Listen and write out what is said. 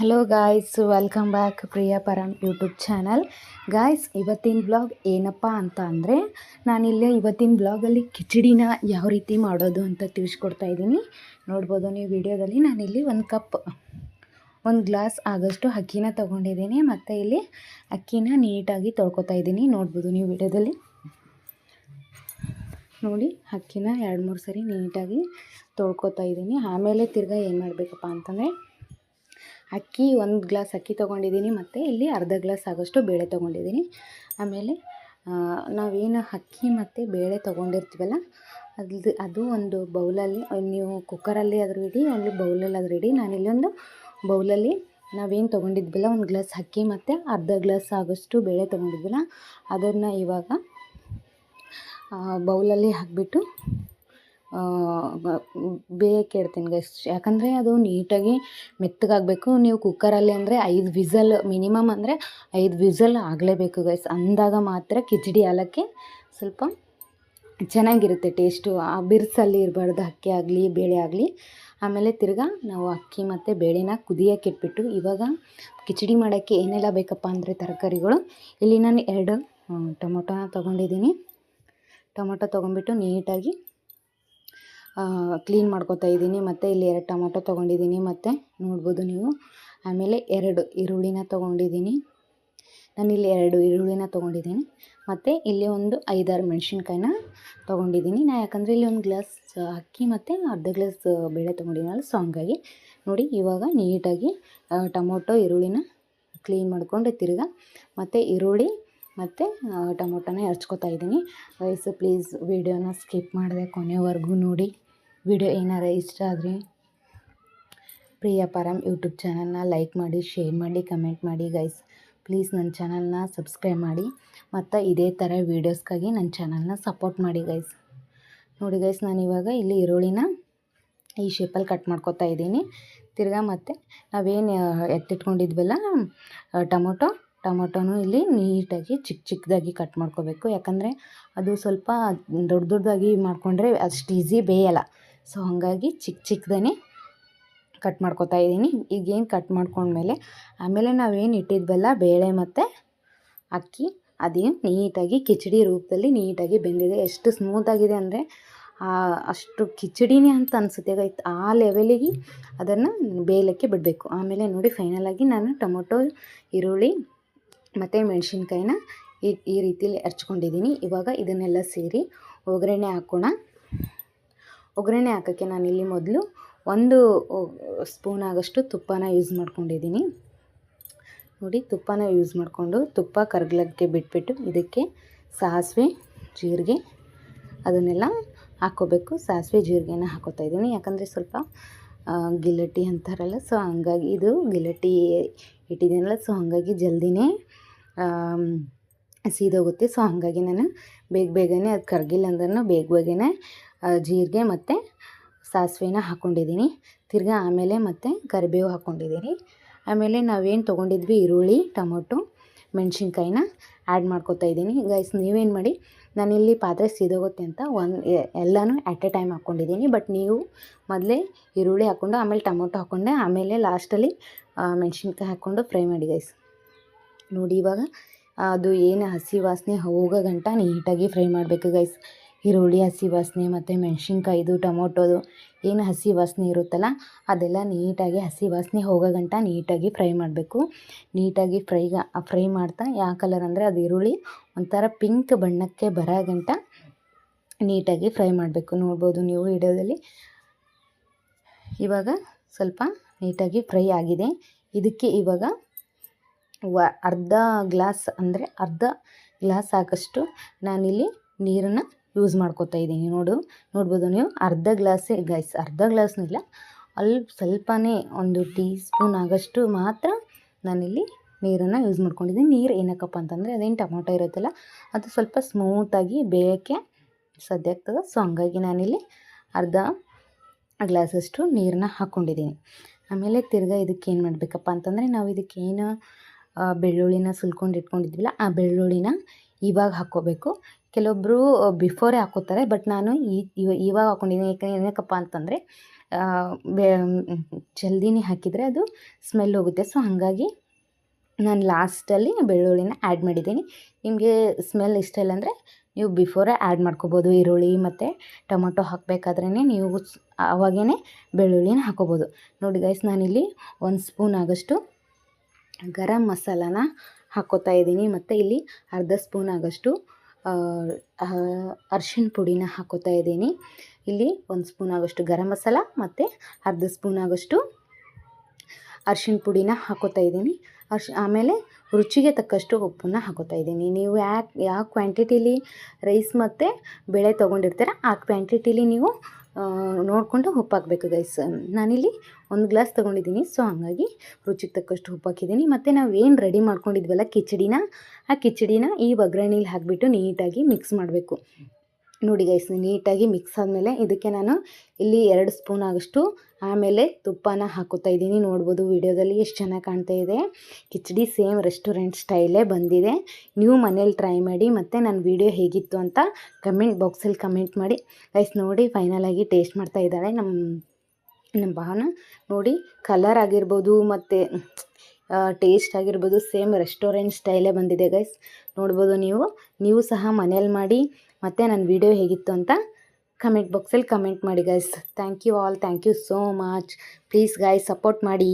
Hello guys welcome back Priya Param YouTube channel guys ಇವತ್ತಿನ blog ಏನಪ್ಪ ಅಂತ ಅಂದರೆ, ನಾನಿಲ್ಲೇ ಇವತ್ತಿನ ಬ್ಲಾಗಲ್ಲಿ ಕಿಚಡಿನ ಯಾವ ರೀತಿ ಮಾಡೋದು ಅಂತ ತಿಳಿಸ್ಕೊಡ್ತಾ ಇದ್ದೀನಿ. ನೋಡ್ಬೋದು ನೀವು ವಿಡಿಯೋದಲ್ಲಿ. ನಾನಿಲ್ಲಿ ಒಂದು ಕಪ್ ಒಂದು ಗ್ಲಾಸ್ ಆಗೋಷ್ಟು ಅಕ್ಕಿನ ತೊಗೊಂಡಿದ್ದೀನಿ. ಮತ್ತು ಇಲ್ಲಿ ಅಕ್ಕಿನ ನೀಟಾಗಿ ತೊಳ್ಕೊತಾ ಇದ್ದೀನಿ. ನೋಡ್ಬೋದು ನೀವು ವಿಡಿಯೋದಲ್ಲಿ. ನೋಡಿ, ಅಕ್ಕಿನ ಎರಡು ಮೂರು ಸರಿ ನೀಟಾಗಿ ತೊಳ್ಕೊತಾ ಇದ್ದೀನಿ. ಆಮೇಲೆ ತಿರ್ಗಾ ಏನು ಮಾಡಬೇಕಪ್ಪ ಅಂತಂದರೆ ಅಕ್ಕಿ ಒಂದು ಗ್ಲಾಸ್ ಅಕ್ಕಿ ತೊಗೊಂಡಿದ್ದೀನಿ ಮತ್ತು ಇಲ್ಲಿ ಅರ್ಧ ಗ್ಲಾಸ್ ಆಗೋಷ್ಟು ಬೇಳೆ ತೊಗೊಂಡಿದ್ದೀನಿ. ಆಮೇಲೆ ನಾವೇನು ಅಕ್ಕಿ ಮತ್ತು ಬೇಳೆ ತೊಗೊಂಡಿರ್ತೀವಲ್ಲ ಅದು ಅದು ಒಂದು ಬೌಲಲ್ಲಿ, ನೀವು ಕುಕ್ಕರಲ್ಲಿ ಆದರೂ ಇಡಿ, ಒಂದು ಬೌಲಲ್ಲಿ ಆದರೂ ಇಡಿ ನಾನಿಲ್ಲಿ ಒಂದು ಬೌಲಲ್ಲಿ ನಾವೇನು ತೊಗೊಂಡಿದ್ವಲ್ಲ, ಒಂದು ಗ್ಲಾಸ್ ಅಕ್ಕಿ ಮತ್ತು ಅರ್ಧ ಗ್ಲಾಸ್ ಆಗೋಷ್ಟು ಬೇಳೆ ತೊಗೊಂಡಿದ್ವಲ್ಲ, ಅದನ್ನು ಇವಾಗ ಬೌಲಲ್ಲಿ ಹಾಕಿಬಿಟ್ಟು ಬೇಯಕ್ಕೆ ಇಡ್ತೀನಿ ಗೈಸ್ ಯಾಕಂದರೆ ಅದು ನೀಟಾಗಿ ಮೆತ್ತಗಾಗಬೇಕು. ನೀವು ಕುಕ್ಕರಲ್ಲಿ ಅಂದರೆ ಐದು ವಿಸಲ್ ಮಿನಿಮಮ್ ಅಂದರೆ ಐದು ವಿಸಲ್ ಆಗಲೇಬೇಕು ಗೈಸ್ ಅಂದಾಗ ಮಾತ್ರ ಕಿಚಡಿ ಹಾಲಕ್ಕೆ ಸ್ವಲ್ಪ ಚೆನ್ನಾಗಿರುತ್ತೆ ಟೇಸ್ಟು ಆ ಬಿರ್ಸಲ್ಲಿ ಇರಬಾರ್ದು, ಅಕ್ಕಿ ಆಗಲಿ, ಬೇಳೆ ಆಗಲಿ. ಆಮೇಲೆ ತಿರ್ಗಾ ನಾವು ಅಕ್ಕಿ ಮತ್ತು ಬೇಳೆನ ಕುದಿಯೋಕೆ ಇಟ್ಬಿಟ್ಟು ಇವಾಗ ಕಿಚಡಿ ಮಾಡೋಕ್ಕೆ ಏನೆಲ್ಲ ಬೇಕಪ್ಪ ಅಂದರೆ ತರಕಾರಿಗಳು. ಇಲ್ಲಿ ನಾನು ಎರಡು ಟೊಮೊಟೊನ ತೊಗೊಂಡಿದ್ದೀನಿ. ಟೊಮೊಟೊ ತೊಗೊಂಬಿಟ್ಟು ನೀಟಾಗಿ ಕ್ಲೀನ್ ಮಾಡ್ಕೋತಾ ಇದ್ದೀನಿ. ಮತ್ತು ಇಲ್ಲಿ ಎರಡು ಟೊಮೊಟೊ ತೊಗೊಂಡಿದ್ದೀನಿ. ಮತ್ತು ನೋಡ್ಬೋದು ನೀವು. ಆಮೇಲೆ ಎರಡು ಈರುಳ್ಳಿನ ತೊಗೊಂಡಿದ್ದೀನಿ. ನಾನಿಲ್ಲಿ ಎರಡು ಈರುಳ್ಳಿನ ತೊಗೊಂಡಿದ್ದೀನಿ. ಮತ್ತು ಇಲ್ಲಿ ಒಂದು ಐದಾರು ಮೆಣಸಿನ್ಕಾಯಿನ ತೊಗೊಂಡಿದ್ದೀನಿ. ನಾ ಯಾಕಂದರೆ ಇಲ್ಲಿ ಒಂದು ಗ್ಲಾಸ್ ಅಕ್ಕಿ ಮತ್ತು ಅರ್ಧ ಗ್ಲಾಸ್ ಬೇಳೆ ತೊಗೊಂಡಿದ್ದೀನಲ್ಲ ಸೊ ಹಂಗಾಗಿ ನೋಡಿ, ಇವಾಗ ನೀಟಾಗಿ ಟೊಮೊಟೊ, ಈರುಳ್ಳಿನ ಕ್ಲೀನ್ ಮಾಡಿಕೊಂಡು ತಿರ್ಗಾ ಮತ್ತು ಈರುಳ್ಳಿ ಮತ್ತು ಟೊಮೊಟೊನ ಹೆಚ್ಕೊತಾ ಇದ್ದೀನಿ. ವಯಸ್ಸು ಪ್ಲೀಸ್ ವೀಡಿಯೋನ ಸ್ಕಿಪ್ ಮಾಡಿದೆ ಕೊನೆವರೆಗೂ ನೋಡಿ. ವಿಡಿಯೋ ಏನಾರ ಇಷ್ಟ ಆದರೆ ಪ್ರಿಯ ಪರಮ್ ಯೂಟ್ಯೂಬ್ ಚಾನಲ್ನ ಲೈಕ್ ಮಾಡಿ, ಶೇರ್ ಮಾಡಿ, ಕಮೆಂಟ್ ಮಾಡಿ ಗೈಸ್ ಪ್ಲೀಸ್ ನನ್ನ ಚಾನಲ್ನ ಸಬ್ಸ್ಕ್ರೈಬ್ ಮಾಡಿ. ಮತ್ತು ಇದೇ ಥರ ವೀಡಿಯೋಸ್ಗಾಗಿ ನನ್ನ ಚಾನಲ್ನ ಸಪೋರ್ಟ್ ಮಾಡಿ ಗೈಸ್ ನೋಡಿ ಗೈಸ್ ನಾನು ಇವಾಗ ಇಲ್ಲಿ ಈರುಳ್ಳಿನ ಈ ಶೇಪಲ್ಲಿ ಕಟ್ ಮಾಡ್ಕೊತಾ ಇದ್ದೀನಿ. ತಿರ್ಗಾ ಮತ್ತು ನಾವೇನು ಎತ್ತಿಟ್ಕೊಂಡಿದ್ವಲ್ಲ ಟೊಮೊಟೊ, ಟೊಮೊಟೊನು ಇಲ್ಲಿ ನೀಟಾಗಿ ಚಿಕ್ಕ ಚಿಕ್ಕದಾಗಿ ಕಟ್ ಮಾಡ್ಕೋಬೇಕು. ಯಾಕಂದರೆ ಅದು ಸ್ವಲ್ಪ ದೊಡ್ಡ ದೊಡ್ಡದಾಗಿ ಮಾಡಿಕೊಂಡ್ರೆ ಅಷ್ಟು ಈಸಿ ಬೇಯಲ್ಲ. ಸೊ ಹಾಗಾಗಿ ಚಿಕ್ಕ ಚಿಕ್ಕದೇ ಕಟ್ ಮಾಡ್ಕೊತಾ ಇದ್ದೀನಿ. ಈಗೇನು ಕಟ್ ಮಾಡ್ಕೊಂಡ್ಮೇಲೆ ಆಮೇಲೆ ನಾವೇನು ಇಟ್ಟಿದ್ವಲ್ಲ, ಬೇಳೆ ಮತ್ತು ಅಕ್ಕಿ, ಅದೇನು ನೀಟಾಗಿ ಕಿಚಡಿ ರೂಪದಲ್ಲಿ ನೀಟಾಗಿ ಬೆಂದಿದೆ. ಎಷ್ಟು ಸ್ಮೂತಾಗಿದೆ ಅಂದರೆ ಅಷ್ಟು ಕಿಚಡಿನೇ ಅಂತ ಅನಿಸುತ್ತೆ. ಗೈತ್ ಆ ಲೆವೆಲಿಗೆ ಅದನ್ನು ಬೇಲಕ್ಕೆ ಬಿಡಬೇಕು. ಆಮೇಲೆ ನೋಡಿ ಫೈನಲಾಗಿ ನಾನು ಟೊಮೊಟೊ, ಈರುಳ್ಳಿ ಮತ್ತು ಮೆಣಸಿನ್ಕಾಯಿನ ಈ ಈ ರೀತಿಲಿ ಹರ್ಚ್ಕೊಂಡಿದ್ದೀನಿ ಇವಾಗ ಇದನ್ನೆಲ್ಲ ಸೇರಿ ಒಗ್ಗರಣೆ ಹಾಕೋಣ. ಒಗ್ಗರಣೆ ಹಾಕೋಕ್ಕೆ ನಾನಿಲ್ಲಿ ಮೊದಲು ಒಂದು ಸ್ಪೂನ್ ಆಗೋಷ್ಟು ತುಪ್ಪನ ಯೂಸ್ ಮಾಡ್ಕೊಂಡಿದ್ದೀನಿ. ನೋಡಿ, ತುಪ್ಪನ ಯೂಸ್ ಮಾಡಿಕೊಂಡು ತುಪ್ಪ ಕರ್ಗ್ಲಕ್ಕೆ ಬಿಟ್ಬಿಟ್ಟು ಇದಕ್ಕೆ ಸಾಸಿವೆ, ಜೀರಿಗೆ ಅದನ್ನೆಲ್ಲ ಹಾಕೋಬೇಕು ಸಾಸಿವೆ, ಜೀರಿಗೆನ ಹಾಕೋತಾ ಇದ್ದೀನಿ. ಯಾಕಂದರೆ ಸ್ವಲ್ಪ ಗಿಲಟಿ ಅಂತಾರಲ್ಲ ಸೊ ಹಂಗಾಗಿ ಇದು ಗಿಲಟಿ ಇಟ್ಟಿದ್ದೀನಲ್ಲ ಸೊ ಹಾಗಾಗಿ ಜಲ್ದಿನೇ ಸೀದೋಗುತ್ತೆ ಸೊ ಹಾಗಾಗಿ ನಾನು ಬೇಗ ಬೇಗನೆ ಅದು ಕರಗಿಲ್ಲ ಅಂದ್ರೂ ಬೇಗ ಬೇಗನೆ ಜೀರಿಗೆ ಮತ್ತು ಸಾಸಿವೆನ ಹಾಕ್ಕೊಂಡಿದ್ದೀನಿ ತಿರ್ಗಿ ಆಮೇಲೆ ಮತ್ತು ಕರಿಬೇವು ಹಾಕ್ಕೊಂಡಿದ್ದೀನಿ ಆಮೇಲೆ ನಾವೇನು ತೊಗೊಂಡಿದ್ವಿ? ಈರುಳ್ಳಿ, ಟೊಮೊಟೊ, ಮೆಣಸಿನ್ಕಾಯಿನ ಆ್ಯಡ್ ಮಾಡ್ಕೊತಾ ಇದ್ದೀನಿ. ಗೈಸ್ ನೀವೇನು ಮಾಡಿ? ನಾನಿಲ್ಲಿ ಪಾತ್ರೆ ಸೀದೋಗುತ್ತೆ ಅಂತ ಒಂದು ಎಲ್ಲನೂ ಎಟ್ ಎ ಟೈಮ್ ಹಾಕ್ಕೊಂಡಿದ್ದೀನಿ ಬಟ್ ನೀವು ಮೊದಲೇ ಈರುಳ್ಳಿ ಹಾಕ್ಕೊಂಡು ಆಮೇಲೆ ಟೊಮೊಟೊ ಹಾಕ್ಕೊಂಡೆ ಆಮೇಲೆ ಲಾಸ್ಟಲ್ಲಿ ಮೆಣಸಿನ್ಕಾಯಿ ಹಾಕ್ಕೊಂಡು ಫ್ರೈ ಮಾಡಿ ಗೈಸ್ ನೋಡಿ ಇವಾಗ ಅದು ಏನು ಹಸಿ ವಾಸನೆ ಹೋಗೋ ಗಂಟ ನೀಟಾಗಿ ಫ್ರೈ ಮಾಡಬೇಕು ಗೈಸ್ ಈರುಳ್ಳಿ, ಹಸಿ ವಾಸನೆ ಮತ್ತು ಮೆಣಸಿನ್ಕಾಯ್ದು ಟೊಮೊಟೊದು ಏನು ಹಸಿ ವಾಸನೆ ಇರುತ್ತಲ್ಲ, ಅದೆಲ್ಲ ನೀಟಾಗಿ ಹಸಿ ವಾಸನೆ ಹೋಗೋ ಗಂಟ ನೀಟಾಗಿ ಫ್ರೈ ಮಾಡಬೇಕು. ನೀಟಾಗಿ ಫ್ರೈಗ ಫ್ರೈ ಮಾಡ್ತಾ ಯಾವ ಕಲರ್ ಅಂದರೆ ಅದು ಈರುಳ್ಳಿ, ಒಂಥರ ಪಿಂಕ್ ಬಣ್ಣಕ್ಕೆ ಬರೋ ಗಂಟ ನೀಟಾಗಿ ಫ್ರೈ ಮಾಡಬೇಕು. ನೋಡ್ಬೋದು ನೀವು ವಿಡಿಯೋದಲ್ಲಿ. ಇವಾಗ ಸ್ವಲ್ಪ ನೀಟಾಗಿ ಫ್ರೈ ಆಗಿದೆ. ಇದಕ್ಕೆ ಇವಾಗ ವ ಅರ್ಧ ಗ್ಲಾಸ್ ಅಂದರೆ ಅರ್ಧ ಗ್ಲಾಸ್ ಹಾಕಷ್ಟು ನಾನಿಲ್ಲಿ ನೀರನ್ನು ಯೂಸ್ ಮಾಡ್ಕೋತಾ ಇದ್ದೀನಿ. ನೋಡು, ನೋಡ್ಬೋದು ನೀವು? ಅರ್ಧ ಗ್ಲಾಸೇ, ಗೈಸ್ ಅರ್ಧ ಗ್ಲಾಸ್ನಿಲ್ಲ ಅಲ್ಲಿ ಸ್ವಲ್ಪನೇ ಒಂದು ಟೀ ಸ್ಪೂನ್ ಆಗೋಷ್ಟು ಮಾತ್ರ ನಾನಿಲ್ಲಿ ನೀರನ್ನು ಯೂಸ್ ಮಾಡ್ಕೊಂಡಿದ್ದೀನಿ. ನೀರು ಏನಕ್ಕಪ್ಪ ಅಂತಂದರೆ ಅದೇನು ಟೊಮೊಟೊ ಇರುತ್ತಲ್ಲ, ಅದು ಸ್ವಲ್ಪ ಸ್ಮೂತಾಗಿ ಬೇಯೋಕ್ಕೆ ಸದ್ಯ ಆಗ್ತದೆ. ಸೊ ಹಂಗಾಗಿ ನಾನಿಲ್ಲಿ ಅರ್ಧ ಗ್ಲಾಸಷ್ಟು ನೀರನ್ನ ಹಾಕ್ಕೊಂಡಿದ್ದೀನಿ ಆಮೇಲೆ ತಿರ್ಗಾ ಇದಕ್ಕೆ ಏನು ಮಾಡಬೇಕಪ್ಪ ಅಂತಂದರೆ ನಾವು ಇದಕ್ಕೇನು ಬೆಳ್ಳುಳ್ಳಿನ ಸುಲ್ಕೊಂಡು ಇಟ್ಕೊಂಡಿದ್ವಿಲ್ಲ, ಆ ಬೆಳ್ಳುಳ್ಳಿನ ಇವಾಗ ಹಾಕ್ಕೋಬೇಕು. ಕೆಲವೊಬ್ಬರು ಬಿಫೋರೇ ಹಾಕೋತಾರೆ ಬಟ್ ನಾನು ಈ, ಇವ- ಇವಾಗ ಹಾಕ್ಕೊಂಡಿದ್ದೀನಿ ಯಾಕೆ ಏನಕ್ಕಪ್ಪ ಅಂತಂದರೆ ಜಲ್ದಿನೇ ಹಾಕಿದರೆ ಅದು ಸ್ಮೆಲ್ ಹೋಗುತ್ತೆ. ಸೊ ಹಾಗಾಗಿ ನಾನು ಲಾಸ್ಟಲ್ಲಿ ಬೆಳ್ಳುಳ್ಳಿನ ಆ್ಯಡ್ ಮಾಡಿದ್ದೀನಿ. ನಿಮಗೆ ಸ್ಮೆಲ್ ಇಷ್ಟ ಇಲ್ಲ ಅಂದರೆ ನೀವು ಬಿಫೋರೇ ಆ್ಯಡ್ ಮಾಡ್ಕೋಬೋದು. ಈರುಳ್ಳಿ ಮತ್ತು ಟೊಮೊಟೊ ಹಾಕಬೇಕಾದ್ರೇ ನೀವು ಆವಾಗೇ ಬೆಳ್ಳುಳ್ಳಿನ ಹಾಕೋಬೋದು ನೋಡಿ ಗೈಸ್ ನಾನಿಲ್ಲಿ ಒಂದು ಸ್ಪೂನ್ ಆಗೋಷ್ಟು ಗರಂ ಮಸಾಲಾನ ಹಾಕೋತಾ ಇದ್ದೀನಿ. ಮತ್ತು ಇಲ್ಲಿ ಅರ್ಧ ಸ್ಪೂನ್ ಆಗಷ್ಟು ಅರ್ಶಿಣ ಪುಡಿನ ಹಾಕೋತಾ ಇದ್ದೀನಿ. ಇಲ್ಲಿ ಒಂದು ಸ್ಪೂನ್ ಆಗೋಷ್ಟು ಗರಂ ಮಸಾಲ, ಮತ್ತು ಅರ್ಧ ಸ್ಪೂನ್ ಆಗೋಷ್ಟು ಅರ್ಶಿಣ ಪುಡಿನ ಹಾಕೋತಾ ಇದ್ದೀನಿ. ಅರ್ಶ್, ಆಮೇಲೆ ರುಚಿಗೆ ತಕ್ಕಷ್ಟು ಉಪ್ಪನ್ನ ಹಾಕೋತಾ ಇದ್ದೀನಿ. ನೀವು ಯಾಕೆ, ಯಾವ ಕ್ವಾಂಟಿಟಿಲಿ ರೈಸ್ ಮತ್ತು ಬೇಳೆ ತೊಗೊಂಡಿರ್ತೀರ, ಆ ಕ್ವಾಂಟಿಟಿಲಿ ನೀವು ನೋಡಿಕೊಂಡು ಉಪ್ಪು ಹಾಕಬೇಕು ಗೈಸ್ ನಾನಿಲ್ಲಿ ಒಂದು ಗ್ಲಾಸ್ ತೊಗೊಂಡಿದ್ದೀನಿ. ಸೊ ಹಂಗಾಗಿ ರುಚಿಗೆ ತಕ್ಕಷ್ಟು ಉಪ್ಪು ಹಾಕಿದ್ದೀನಿ ಮತ್ತು ನಾವು ಏನು ರೆಡಿ ಮಾಡ್ಕೊಂಡಿದ್ವಲ್ಲ ಕಿಚಡಿನ, ಆ ಕಿಚಡಿನ ಈ ಒಗ್ಗರಣೆಲಿ ಹಾಕಿಬಿಟ್ಟು ನೀಟಾಗಿ ಮಿಕ್ಸ್ ಮಾಡಬೇಕು. ನೋಡಿ ಗೈಸ್ ನೀಟಾಗಿ ಮಿಕ್ಸ್ ಆದಮೇಲೆ ಇದಕ್ಕೆ ನಾನು ಇಲ್ಲಿ ಎರಡು ಸ್ಪೂನ್ ಆಗೋಷ್ಟು ಆಮೇಲೆ ತುಪ್ಪನ ಹಾಕೋತಾ ಇದ್ದೀನಿ. ನೋಡ್ಬೋದು ವಿಡಿಯೋದಲ್ಲಿ ಎಷ್ಟು ಚೆನ್ನಾಗಿ ಕಾಣ್ತಾ ಇದೆ. ಕಿಚಡಿ ಸೇಮ್ ರೆಸ್ಟೋರೆಂಟ್ ಸ್ಟೈಲೇ ಬಂದಿದೆ. ನೀವು ಮನೇಲಿ ಟ್ರೈ ಮಾಡಿ ಮತ್ತು ನನ್ನ ವಿಡಿಯೋ ಹೇಗಿತ್ತು ಅಂತ ಕಮೆಂಟ್ ಬಾಕ್ಸಲ್ಲಿ ಕಮೆಂಟ್ ಮಾಡಿ. ಗೈಸ್ ನೋಡಿ ಫೈನಲಾಗಿ ಟೇಸ್ಟ್ ಮಾಡ್ತಾ ಇದ್ದಾಳೆ ನಮ್ಮ ನಮ್ಮ ಭಾವನ. ನೋಡಿ ಕಲರ್ ಆಗಿರ್ಬೋದು ಮತ್ತು ಟೇಸ್ಟ್ ಆಗಿರ್ಬೋದು ಸೇಮ್ ರೆಸ್ಟೋರೆಂಟ್ ಸ್ಟೈಲೇ ಬಂದಿದೆ ಗೈಸ್ ನೋಡ್ಬೋದು ನೀವು. ನೀವು ಸಹ ಮನೇಲಿ ಮಾಡಿ ಮತ್ತು ನನ್ನ ವಿಡಿಯೋ ಹೇಗಿತ್ತು ಅಂತ ಕಮೆಂಟ್ ಬಾಕ್ಸಲ್ಲಿ ಕಮೆಂಟ್ ಮಾಡಿ guys thank you all thank you so much please guys support ಮಾಡಿ.